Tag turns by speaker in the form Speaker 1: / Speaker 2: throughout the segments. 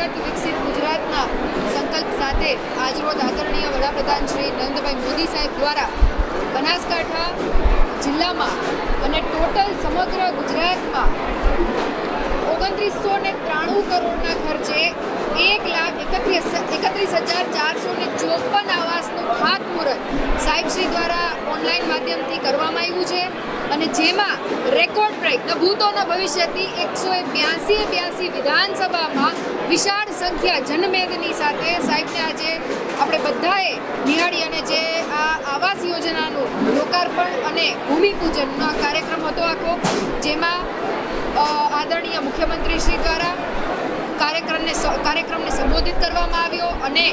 Speaker 1: ભારત વિકસિત ગુજરાતના સંકલ્પ સાથે આજરોજ આદરણીય વડાપ્રધાન શ્રી નરેન્દ્રભાઈ મોદી સાહેબ દ્વારા બનાસકાંઠા જિલ્લામાં અને ટોટલ સમગ્ર ગુજરાતમાં ઓગણત્રીસો ને ત્રાણું કરોડના ખર્ચે એક લાખ એકત્રીસ એકત્રીસ હજાર ચારસો ને ચોપન આવાસનું ખાતમુહૂર્ત સાહેબશ્રી દ્વારા ઓનલાઈન માધ્યમથી કરવામાં આવ્યું છે. અને જેમાં રેકોર્ડ બ્રેક ન ભૂતો ન ભવિષ્યથી એકસો બ્યાસી બ્યાસી વિધાનસભામાં વિશાળ સંખ્યા જનમેદની સાથે સાહેબને આજે આપણે બધાએ નિહાળી અને જે આ આવાસ યોજનાનું લોકાર્પણ અને ભૂમિપૂજનનો આ કાર્યક્રમ હતો આખો, જેમાં આદરણીય મુખ્યમંત્રી શ્રી દ્વારા કાર્યક્રમને કાર્યક્રમને સંબોધિત કરવામાં આવ્યો અને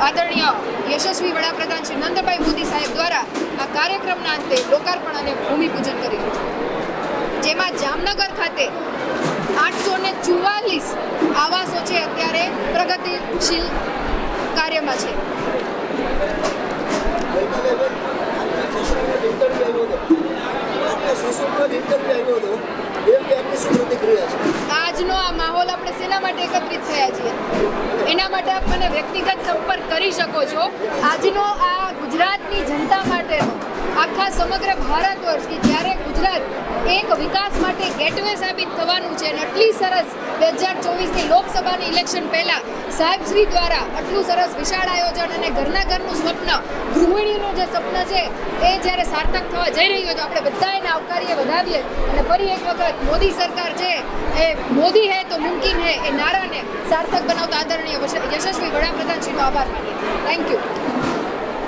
Speaker 1: આદરણીય યશસ્વી વડાપ્રધાન શ્રી નંદભાઈ મોદી સાહેબ દ્વારા આ કાર્યક્રમના અંતે લોકાર્પણ અને ભૂમિપૂજન કર્યું જેમાં જામનગર ખાતે આઠસો ને ચુમ્માલીસ આવાસો છે અત્યારે પ્રગતિશીલ કાર્યમાં છે. આજનો આ માહોલ આપણે શેના માટે એકત્રિત થયા છીએ? એના માટે આપ મને વ્યક્તિગત સંપર્ક કરી શકો છો. આજનો આ માટેનો આખા સમગ્ર ભારત વર્ષ કે જ્યારે ગુજરાત એક વિકાસ માટે ગેટવે સાબિત થવાનું છે અને આટલી સરસ બે હજાર ચોવીસની લોકસભાની ઇલેક્શન પહેલાં સાહેબશ્રી દ્વારા આટલું સરસ વિશાળ આયોજન અને ઘરના ઘરનું સ્વપ્ન, ગૃહિણીનું જે સ્વપ્ન છે, એ જ્યારે સાર્થક થવા જઈ રહ્યું છે આપણે બધા એને આવકારીએ, વધાવીએ અને ફરી એક વખત મોદી સરકાર છે, એ મોદી હે તો મુમકિન હે, એ નારાને સાર્થક બનાવતા આદરણીય યશસ્વી વડાપ્રધાનશ્રીનો આભાર માનીએ. Thank you